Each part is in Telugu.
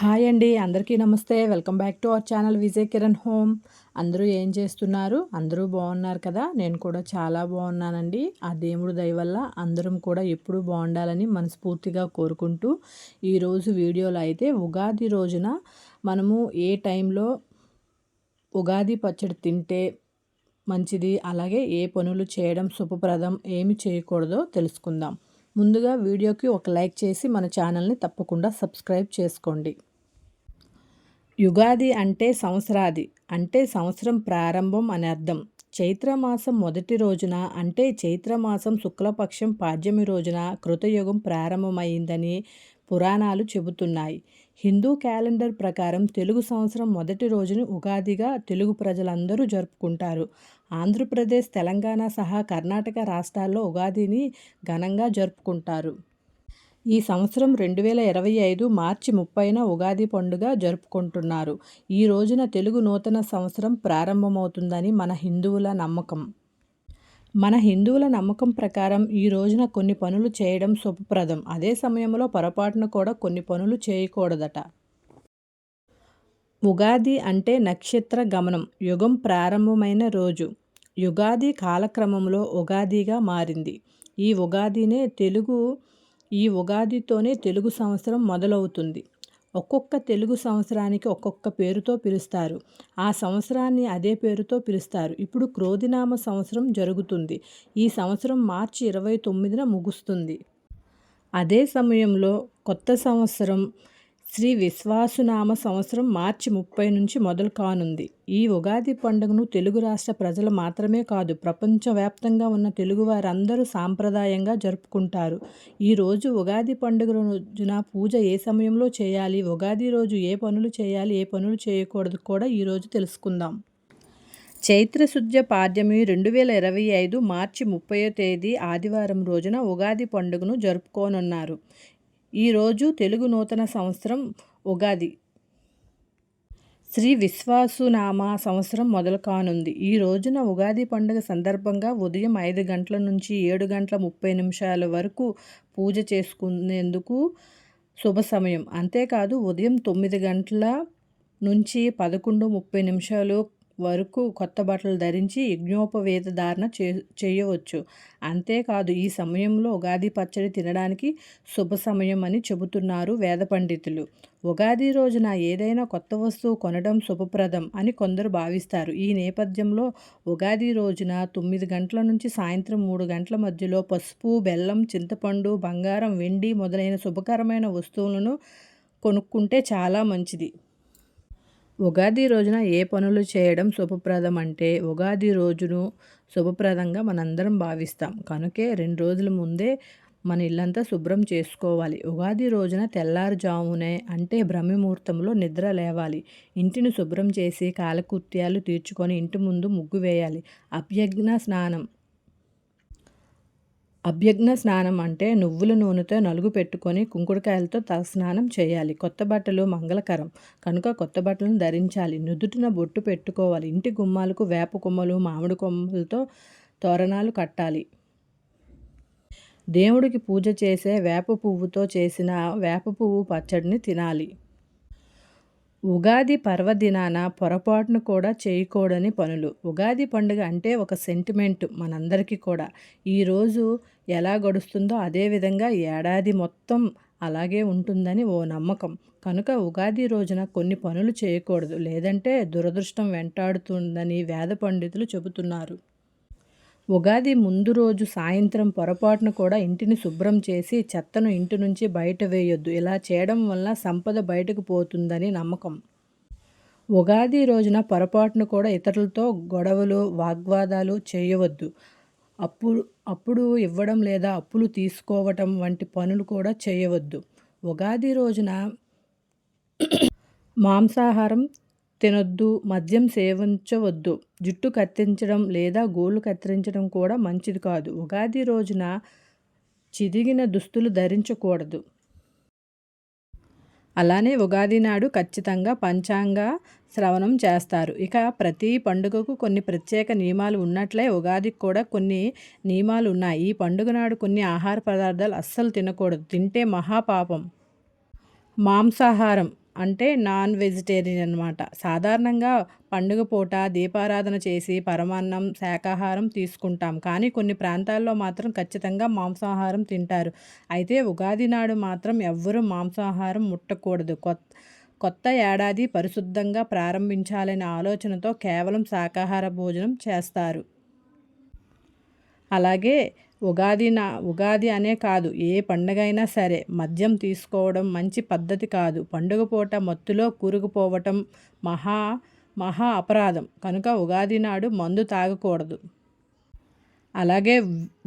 హాయ్ అండి అందరికీ నమస్తే. Welcome back to our channel Vijay Kiran home. అందరూ ఏం చేస్తున్నారు? అందరూ బాగున్నారు కదా? నేను కూడా చాలా బాగున్నానండి. ఆ దేవుడు దయ వల్ల అందరం కూడా ఎప్పుడూ బాగుండాలని మనస్ఫూర్తిగా కోరుకుంటూ ఈరోజు వీడియోలో అయితే ఉగాది రోజున మనము ఏ టైంలో ఉగాది పచ్చడి తింటే మంచిది అలాగే ఏ పనులు చేయడం శుభప్రదం ఏమి చేయకూడదో తెలుసుకుందాం. ముందుగా వీడియోకి ఒక లైక్ చేసి మన ఛానల్ని తప్పకుండా సబ్స్క్రైబ్ చేసుకోండి. యుగాది అంటే సంవత్సరాది అంటే సంవత్సరం ప్రారంభం అని అర్థం. చైత్రమాసం మొదటి రోజున అంటే చైత్రమాసం శుక్లపక్షం పాడ్యమి రోజున కృతయుగం ప్రారంభమైందని పురాణాలు చెబుతున్నాయి. హిందూ క్యాలెండర్ ప్రకారం తెలుగు సంవత్సరం మొదటి రోజును ఉగాదిగా తెలుగు ప్రజలందరూ జరుపుకుంటారు. ఆంధ్రప్రదేశ్ తెలంగాణ సహా కర్ణాటక రాష్ట్రాల్లో ఉగాదిని ఘనంగా జరుపుకుంటారు. ఈ సంవత్సరం రెండు వేల ఇరవై ఐదు మార్చి ముప్పైన ఉగాది పండుగ జరుపుకుంటున్నారు. ఈ రోజున తెలుగు నూతన సంవత్సరం ప్రారంభమవుతుందని మన హిందువుల నమ్మకం. మన హిందువుల నమ్మకం ప్రకారం ఈ రోజున కొన్ని పనులు చేయడం శుభప్రదం. అదే సమయంలో పొరపాటున కూడా కొన్ని పనులు చేయకూడదట. ఉగాది అంటే నక్షత్ర గమనం యుగం ప్రారంభమైన రోజు. యుగాది కాలక్రమంలో ఉగాదిగా మారింది. ఈ ఉగాదినే తెలుగు ఈ ఉగాదితోనే తెలుగు సంవత్సరం మొదలవుతుంది. ఒక్కొక్క తెలుగు సంవత్సరానికి ఒక్కొక్క పేరుతో పిలుస్తారు. ఆ సంవత్సరాన్ని అదే పేరుతో పిలుస్తారు. ఇప్పుడు క్రోధినామ సంవత్సరం జరుగుతుంది. ఈ సంవత్సరం మార్చి ఇరవై తొమ్మిదిన ముగుస్తుంది. అదే సమయంలో కొత్త సంవత్సరం శ్రీ విశ్వాసునామ సంవత్సరం మార్చి ముప్పై నుంచి మొదలు కానుంది. ఈ ఉగాది పండుగను తెలుగు రాష్ట్ర ప్రజలు మాత్రమే కాదు ప్రపంచవ్యాప్తంగా ఉన్న తెలుగు వారందరూ సాంప్రదాయంగా జరుపుకుంటారు. ఈరోజు ఉగాది పండుగ రోజున పూజ ఏ సమయంలో చేయాలి ఉగాది రోజు ఏ పనులు చేయాలి ఏ పనులు చేయకూడదు కూడా ఈరోజు తెలుసుకుందాం. చైత్రశుద్ధ పాడ్యమి రెండు వేల ఇరవై ఐదు మార్చి ముప్పయో తేదీ ఆదివారం రోజున ఉగాది పండుగను జరుపుకోనున్నారు. ఈరోజు తెలుగు నూతన సంవత్సరం ఉగాది. శ్రీ విశ్వాసునామ సంవత్సరం మొదలు కానుంది. ఈ రోజున ఉగాది పండుగ సందర్భంగా ఉదయం ఐదు గంటల నుంచి ఏడు గంటల ముప్పై నిమిషాల వరకు పూజ చేసుకునేందుకు శుభ సమయం. అంతేకాదు ఉదయం తొమ్మిది గంటల నుంచి పదకొండు ముప్పై నిమిషాలు వరకు కొత్త బట్టలు ధరించి యజ్ఞోపవేత ధారణ చే చేయవచ్చు. అంతేకాదు ఈ సమయంలో ఉగాది పచ్చడి తినడానికి శుభ సమయం అని చెబుతున్నారు వేద పండితులు. ఉగాది రోజున ఏదైనా కొత్త వస్తువు కొనడం శుభప్రదం అని కొందరు భావిస్తారు. ఈ నేపథ్యంలో ఉగాది రోజున తొమ్మిది గంటల నుంచి సాయంత్రం మూడు గంటల మధ్యలో పసుపు బెల్లం చింతపండు బంగారం వెండి మొదలైన శుభకరమైన వస్తువులను కొనుక్కుంటే చాలా మంచిది. ఉగాది రోజున ఏ పనులు చేయడం శుభప్రదం అంటే ఉగాది రోజును శుభప్రదంగా మనందరం భావిస్తాం. కనుకే రెండు రోజుల ముందే మన ఇల్లంతా శుభ్రం చేసుకోవాలి. ఉగాది రోజున తెల్లారుజామునే అంటే బ్రహ్మముహూర్తంలో నిద్ర లేవాలి. ఇంటిని శుభ్రం చేసి కాలకృత్యాలు తీర్చుకొని ఇంటి ముందు ముగ్గు వేయాలి. అభ్యజ్ఞ స్నానం అభ్యగ్న స్నానం అంటే నువ్వుల నూనెతో నలుగు పెట్టుకొని కుంకుడుకాయలతో తల స్నానం చేయాలి. కొత్త బట్టలు మంగళకరం. కనుక కొత్త బట్టలను ధరించాలి. నుదుటిన బొట్టు పెట్టుకోవాలి. ఇంటి గుమ్మాలకు వేప కొమ్మలు మామిడి కొమ్మలతో తోరణాలు కట్టాలి. దేవుడికి పూజ చేసే వేప పువ్వుతో చేసిన వేప పువ్వు పచ్చడిని తినాలి. ఉగాది పర్వదినాన పొరపాటును కూడా చేయకూడని పనులు. ఉగాది పండుగ అంటే ఒక సెంటిమెంట్ మనందరికీ కూడా. ఈరోజు ఎలా గడుస్తుందో అదేవిధంగా ఏడాది మొత్తం అలాగే ఉంటుందని ఓ నమ్మకం. కనుక ఉగాది రోజున కొన్ని పనులు చేయకూడదు. లేదంటే దురదృష్టం వెంటాడుతుందని వేద పండితులు చెబుతున్నారు. ఉగాది ముందు రోజు సాయంత్రం పొరపాటును కూడా ఇంటిని శుభ్రం చేసి చెత్తను ఇంటి నుంచి బయట వేయొద్దు. ఇలా చేయడం వల్ల సంపద బయటకు పోతుందని నమ్మకం. ఉగాది రోజున పొరపాటును కూడా ఇతరులతో గొడవలు వాగ్వాదాలు చేయవద్దు. అప్పుడు అప్పుడు ఇవ్వడం లేదా అప్పులు తీసుకోవటం వంటి పనులు కూడా చేయవద్దు. ఉగాది రోజున మాంసాహారం తినొద్దు మద్యం సేవించవద్దు. జుట్టు కత్తిరించడం లేదా గోళ్ళు కత్తిరించడం కూడా మంచిది కాదు. ఉగాది రోజున చిదిగిన దుస్తులు ధరించకూడదు. అలానే ఉగాది నాడు ఖచ్చితంగా పంచాంగ శ్రవణం చేస్తారు. ఇక ప్రతి పండుగకు కొన్ని ప్రత్యేక నియమాలు ఉన్నట్లే ఉగాదికి కూడా కొన్ని నియమాలు ఉన్నాయి. ఈ పండుగ నాడు కొన్ని ఆహార పదార్థాలు అస్సలు తినకూడదు. తింటే మహాపాపం. మాంసాహారం. అంటే నాన్ వెజిటేరియన్ అనమాట సాధారణంగా పండుగ పూట దీపారాధన చేసి పరమాన్నం శాకాహారం తీసుకుంటాం. కానీ కొన్ని ప్రాంతాల్లో మాత్రం ఖచ్చితంగా మాంసాహారం తింటారు. అయితే ఉగాది నాడు మాత్రం ఎవ్వరూ మాంసాహారం ముట్టకూడదు. కొత్త కొత్త ఏడాది పరిశుద్ధంగా ప్రారంభించాలనే ఆలోచనతో కేవలం శాకాహార భోజనం చేస్తారు. అలాగే ఉగాది నా ఉగాది అనే కాదు ఏ పండుగ అయినా సరే. మద్యం తీసుకోవడం మంచి పద్ధతి కాదు. పండుగ పూట మత్తులో కూరుకుపోవటం మహా మహా అపరాధం. కనుక ఉగాది నాడు మందు తాగకూడదు. అలాగే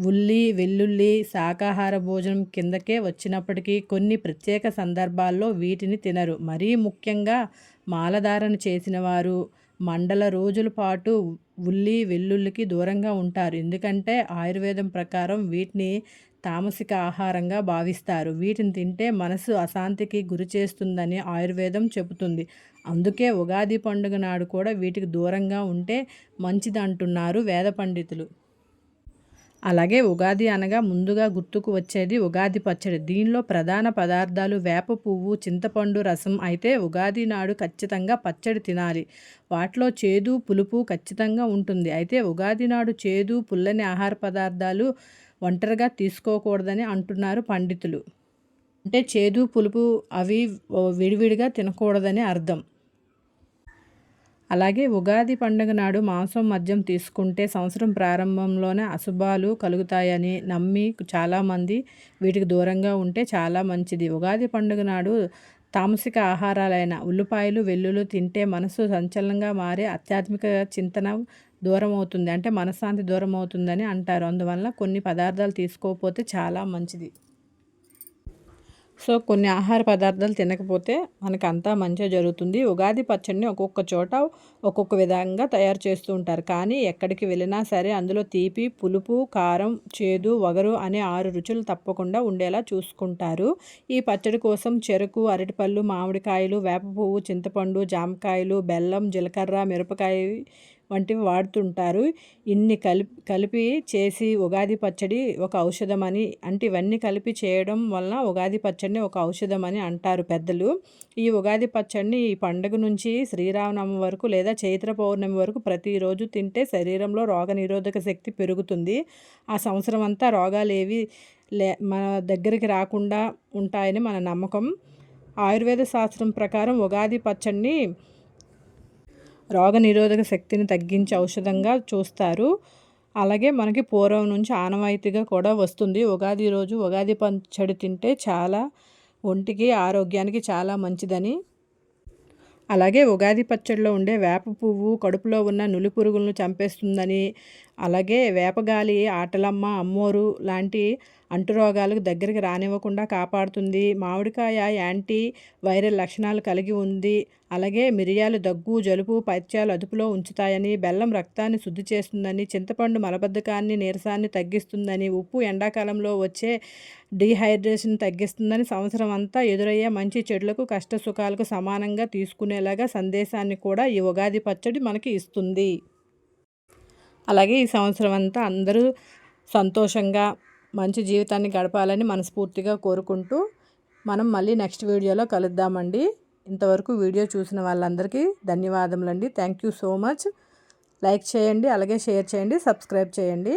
ఉల్లి వెల్లుల్లి శాకాహార భోజనం కిందకే వచ్చినప్పటికీ కొన్ని ప్రత్యేక సందర్భాల్లో వీటిని తినరు. మరీ ముఖ్యంగా మాలధారణ చేసిన వారు మండల రోజుల పాటు ఉల్లి వెల్లుల్లికి దూరంగా ఉంటారు. ఎందుకంటే ఆయుర్వేదం ప్రకారం వీటిని తామసిక ఆహారంగా భావిస్తారు. వీటిని తింటే మనసు అశాంతికి గురి చేస్తుందని ఆయుర్వేదం చెబుతుంది. అందుకే ఉగాది పండుగ నాడు కూడా వీటికి దూరంగా ఉంటే మంచిది అంటున్నారు వేద పండితులు. అలాగే ఉగాది అనగా ముందుగా గుర్తుకు వచ్చేది ఉగాది పచ్చడి. దీనిలో ప్రధాన పదార్థాలు వేప పువ్వు చింతపండు రసం అయితే ఉగాది నాడు ఖచ్చితంగా పచ్చడి తినాలి. వాటిలో చేదు పులుపు ఖచ్చితంగా ఉంటుంది. అయితే ఉగాది నాడు చేదు పుల్లని ఆహార పదార్థాలు ఒంటరిగా తీసుకోకూడదని అంటున్నారు పండితులు. అంటే చేదు పులుపు అవి విడివిడిగా తినకూడదని అర్థం. అలాగే ఉగాది పండుగ నాడు మాంసం మద్యం తీసుకుంటే సంవత్సరం ప్రారంభంలోనే అశుభాలు కలుగుతాయని నమ్మి చాలామంది వీటికి దూరంగా ఉంటే చాలా మంచిది. ఉగాది పండుగ నాడు తామసిక ఆహారాలైన ఉల్లిపాయలు వెల్లులు తింటే మనసు సంచలనంగా మారే ఆధ్యాత్మిక చింతన దూరం అవుతుంది అంటే మనశ్శాంతి దూరం అవుతుందని అంటారు. అందువల్ల కొన్ని పదార్థాలు తీసుకోకపోతే చాలా మంచిది. సో కొన్ని ఆహార పదార్థాలు తినకపోతే మనకు అంతా మంచిగా జరుగుతుంది. ఉగాది పచ్చడిని ఒక్కొక్క చోట ఒక్కొక్క విధంగా తయారు చేస్తూ ఉంటారు. కానీ ఎక్కడికి వెళ్ళినా సరే అందులో తీపి పులుపు కారం చేదు వగరు అనే ఆరు రుచులు తప్పకుండా ఉండేలా చూసుకుంటారు. ఈ పచ్చడి కోసం చెరుకు అరటిపళ్ళు మామిడికాయలు వేప పువ్వు చింతపండు జామకాయలు బెల్లం జీలకర్ర మిరపకాయ వంటివి వాడుతుంటారు. ఇన్ని కలిపి కలిపి చేసి ఉగాది పచ్చడి ఒక ఔషధం అని అంటే ఇవన్నీ కలిపి చేయడం వలన ఉగాది పచ్చడిని ఒక ఔషధం అని అంటారు పెద్దలు. ఈ ఉగాది పచ్చడిని ఈ పండుగ నుంచి శ్రీరామనవమి వరకు లేదా చైత్ర పౌర్ణమి వరకు ప్రతిరోజు తింటే శరీరంలో రోగ నిరోధక శక్తి పెరుగుతుంది. ఆ సంవత్సరం అంతా రోగాలు ఏవి లే మన దగ్గరికి రాకుండా ఉంటాయని మన నమ్మకం. ఆయుర్వేద శాస్త్రం ప్రకారం ఉగాది పచ్చడిని రోగనిరోధక శక్తిని తగ్గించే ఔషధంగా చూస్తారు. అలాగే మనకి పూర్వం నుంచి ఆనవాయితీగా కూడా వస్తుంది. ఉగాది రోజు ఉగాది పచ్చడి తింటే చాలా ఒంటికి ఆరోగ్యానికి చాలా మంచిదని. అలాగే ఉగాది పచ్చడిలో ఉండే వేప పువ్వు కడుపులో ఉన్న నులి పురుగులను చంపేస్తుందని అలాగే వేపగాలి ఆటలమ్మ అమ్మోరు లాంటి అంటురోగాలకు దగ్గరికి రానివ్వకుండా కాపాడుతుంది. మామిడికాయ యాంటీ వైరల్ లక్షణాలు కలిగి ఉంది. అలాగే మిరియాలు దగ్గు జలుబు పైత్యాలు అదుపులో ఉంచుతాయని బెల్లం రక్తాన్ని శుద్ధి చేస్తుందని చింతపండు మలబద్ధకాన్ని నీరసాన్ని తగ్గిస్తుందని ఉప్పు ఎండాకాలంలో వచ్చే డీహైడ్రేషన్ తగ్గిస్తుందని సంవత్సరం అంతా ఎదురయ్యే మంచి చెడులకు కష్ట సుఖాలకు సమానంగా తీసుకునేలాగా సందేశాన్ని కూడా ఈ ఉగాది పచ్చడి మనకి ఇస్తుంది. అలాగే ఈ సంవత్సరం అంతా అందరూ సంతోషంగా మంచి జీవితాన్ని గడపాలని మనస్ఫూర్తిగా కోరుకుంటూ మనం మళ్ళీ నెక్స్ట్ వీడియోలో కలుద్దామండి. ఇంతవరకు వీడియో చూసిన వాళ్ళందరికీ ధన్యవాదములండి. Thank you so much. Like చేయండి అలాగే షేర్ చేయండి సబ్స్క్రైబ్ చేయండి.